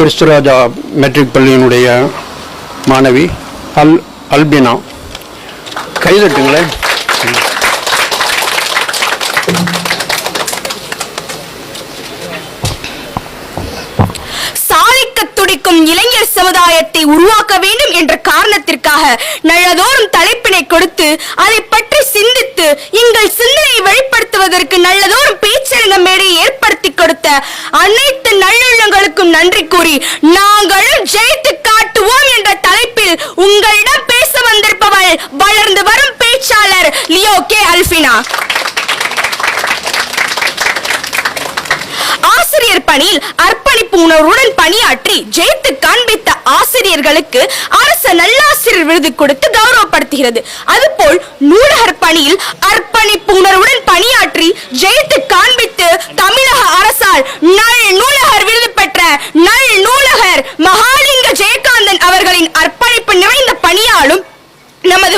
Christuraja matric பள்ளியினுடைய மாணவி அல் அல்பினா. கைதட்டுங்களேன் துடிக்கும் இளைஞர் சமுதாயத்தை உருவாக்க வேண்டும் என்ற காரணத்திற்காக நல்லதோறும் தலைப்பினை கொடுத்து அதை பற்றி சிந்தித்து எங்கள் சிந்தனையை வெளிப்படுத்துவதற்கு நல்லதோறும் பேச்சரங்க மேடை ஏற்பட கொடுத்த அனைத்து நல்லுள்ளங்களுக்கும் நன்றி கூறி நாங்களும் ஜெயித்து காட்டுவோம் என்ற தலைப்பில் உங்களிடம் பேச வந்திருப்பவள் வளர்ந்து வரும் பேச்சாளர் லியோ கே அல்பினா ஆசிரியர் பணியில் அர்ப்பணிப்பு உணர்வுடன் பணியாற்றி ஜெயித்து காண்பித்த ஆசிரியர்களுக்கு அரசு நல்லாசிரியர் விருது கொடுத்து கௌரவப்படுத்துகிறது. அதுபோல் நூலகர் பணியில் அர்ப்பணிப்பு உணர்வுடன் பணியாற்றி ஜெயித்து காண்பித்து தமிழ் நல் நூலகர் விருது பெற்ற நல் நூலகர் மகாலிங்க ஜெயகாந்தன் அவர்களின் அர்ப்பணிப்பு நிறைந்த பணியாலும் நமது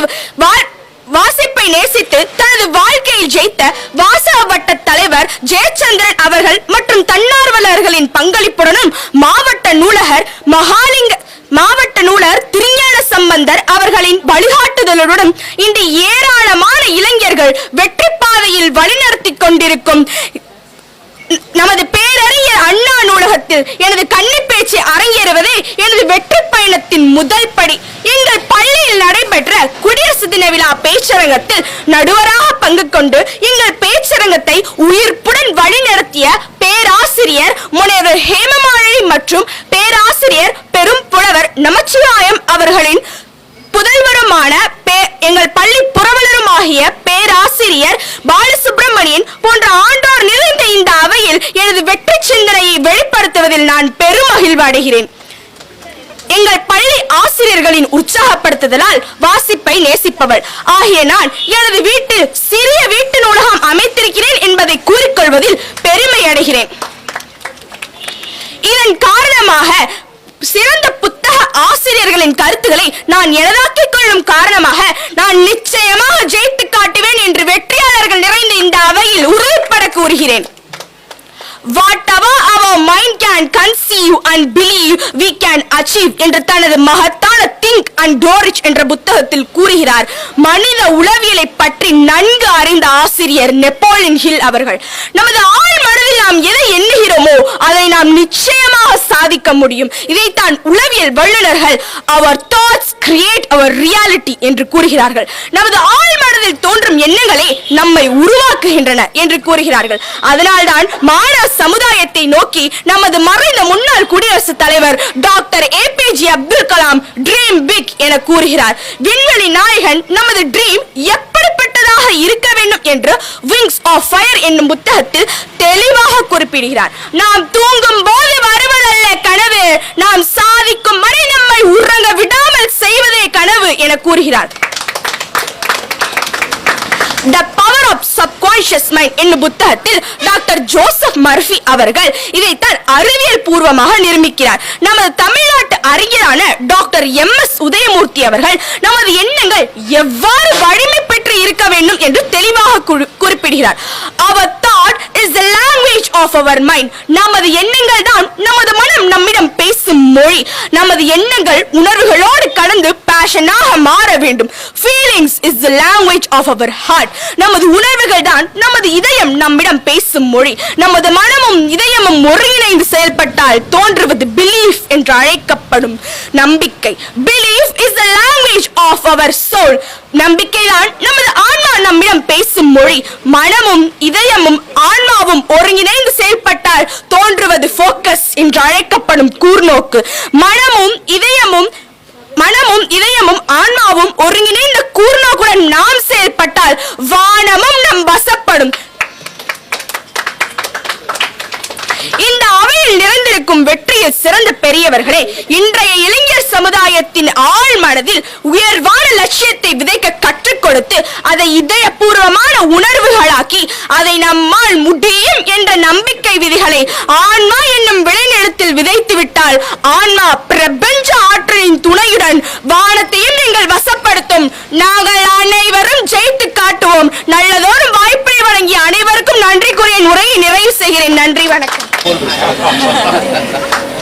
வாசிப்பை நேசித்து தனது வாழ்க்கையில் ஜெயித்த வாசக வட்ட தலைவர் ஜெயச்சந்திரன் அவர்கள் மற்றும் தன்னார்வலர்களின் பங்களிப்புடனும் மாவட்ட நூலகர் மகாலிங்க மாவட்ட நூலர் திருஞான சம்பந்தர் அவர்களின் வழிகாட்டுதலுடன் இன்று ஏராளமான இளைஞர்கள் வெற்றி பாதையில் வழிநடத்தி கொண்டிருக்கும் நமது பேரறிஞர் அண்ணா நூலகத்தில் எனது கன்னி பேச்சு அரங்கேறுவதே எனது வெற்றி பயணத்தின் முதல் படி. எங்கள் பள்ளியில் நடைபெற்ற குடியரசு தின விழா பேச்சரங்கத்தில் நடுவராக பங்கு கொண்டு எங்கள் பேச்சரங்கத்தை உயிர்ப்புடன் வழிநடத்திய பேராசிரியர் முனைவர் ஹேமமாலினி மற்றும் பேராசிரியர் பெரும் புலவர் நமச்சிவாயம் அவர்களின் புதல்வருமான பே- எங்கள் பள்ளி புரவலருமாகிய பேராசிரியர் பாலசுப்ரமணியன் போன்ற ஆண்டோர் நிறைந்த இந்த அவையில் எனது வெற்றி சிந்தனையை வெளிப்படுத்துவதில் நான் பெருமகிழ்வு அடைகிறேன். எங்கள் பள்ளி ஆசிரியர்களின் உற்சாகப்படுத்துதலால் வாசிப்பை நேசிப்பவள் ஆகிய நான் எனது வீட்டில் சிறிய வீட்டு நூலகம் அமைத்திருக்கிறேன் என்பதை கூறிக்கொள்வதில் பெருமை அடைகிறேன். இதன் காரணமாக சிறந்த புத்தக ஆசிரியர்களின் கருத்துக்களை நான் எனதாக்கிக் கொள்ளும் காரணமாக நான் நிச்சயமாக ஜெயித்து காட்டுவேன் என்று வெற்றியாளர்கள் நிறைந்த இந்த அவையில் உறுதிப்பட கூறுகிறேன். Whatever ever mind can conceive and believe we can achieve என்று தனது மகத்தான திங்க் அண்ட் டோரிச் என்ற புத்தகத்தில் கூறுகிறார். மனித உளவியலை பற்றி நன்கு அறிந்த ஆசிரியர் நெப்போலியன் ஹில் அவர்கள் நமது ஆள் நாம் எதை எண்ணுகிறோமோ அதை நாம் நிச்சயமாக சாதிக்க முடியும். இதைத்தான் உளவியல் வல்லுநர்கள் our thoughts create our reality என்று கூறுகிறார்கள். நமது ஆழ் மனதில் தோன்றும் எண்ணங்களே நம்மை உருவாக்குகின்றன என்று கூறுகிறார்கள். அதனால்தான் மாணவ சமுதாயத்தை நோக்கி நமது மறைந்த முன்னாள் குடியரசுத் தலைவர் doctor A P J Abdul Kalam dream big என கூறுகிறார். விண்வெளி நாயகன் நமது ட்ரீம் எப்ப எப்படிப்பட்டதாக இருக்க வேண்டும் என்று விங்ஸ் ஆஃப் ஃபயர் என்னும் புத்தகத்தில் தெளிவாக குறிப்பிடுகிறார். நாம் தூங்கும் போது வருவதல்ல கனவு நாம் சாதிக்கும் வரை நம்மை உறங்க விடாமல் செய்வதே கனவு என கூறுகிறார். The power of subconscious mind என்னும் புத்தகத்தில் டாக்டர் ஜோசப் மர்ஃபி அவர்கள் இதைத்தான் அறிவியல் பூர்வமாக நிரூபிக்கிறார். நமது தமிழ்நாட்டு அறிஞரான டாக்டர் எம் எஸ் உதயமூர்த்தி அவர்கள் நமது எண்ணங்கள் எவ்வாறு வலிமை இருக்க வேண்டும் என்று தெளிவாக குறிப்பிடுகிறார். Our thought is the language of our mind நமது எண்ணங்கள் தான் நமது மனம் நம்மிடம் பேசும் மொழி. நமது எண்ணங்கள் உணர்வுகளோடு கடந்து பேஷனாக மாற வேண்டும். Feelings is the language of our heart நமது உணர்வுகள் தான் நமது இதயம் நம்மிடம் பேசும் மொழி. நமது மனமும் இதயமும் ஒருங்கிணைந்து செயல்பட்டால் தோன்றுவது பிலீஃப் என்று அழைக்கப்படும் நம்பிக்கை. Belief is the language of our soul நம்பிக்கைதான் நமது ஆன்மா நம்மிடம் பேசும் மொழி மனமும் இதயமும் ஆன்மாவும் ஒருங்கிணைந்து செயல்பட்டால் தோன்றுவது ஃபோக்கஸ் என்று அழைக்கப்படும் கூர்நோக்கு. மனமும் இதயமும் மனமும் இதயமும் ஆன்மாவும் ஒருங்கிணைந்த கூர்நோக்குடன் நாம் செயல்பட்டால் வானமும் நம் வசப்படும். இந்த அவையில் நிறைந்திருக்கும் வெற்றி வெற்றியில் சிறந்த பெரியவர்களே இன்றைய இளைஞர் சமுதாயத்தின் ஆழ் மனதில் உயர்வான லட்சியத்தை விதைக்க கற்றுக் கொடுத்து அதை இதயபூர்வமான உணர்வுகளாக்கி அதை நம்மால் முடியும் என்ற நம்பிக்கை விதிகளை ஆன்மா என்னும் விளைநிலத்தில் விதைத்து விட்டால் ஆன்மா பிரபஞ்ச ஆற்றலின் துணையுடன் வானத்தையும் நீங்கள் வசப்படுத்தும். நாங்கள் அனைவரும் ஜெயித்து காட்டுவோம். நல்லதோறும் வாய்ப்பை வழங்கிய அனைவருக்கும் நன்றி கூறிய உரையை நிறைவு செய்கிறேன். நன்றி வணக்கம். 아, 그거는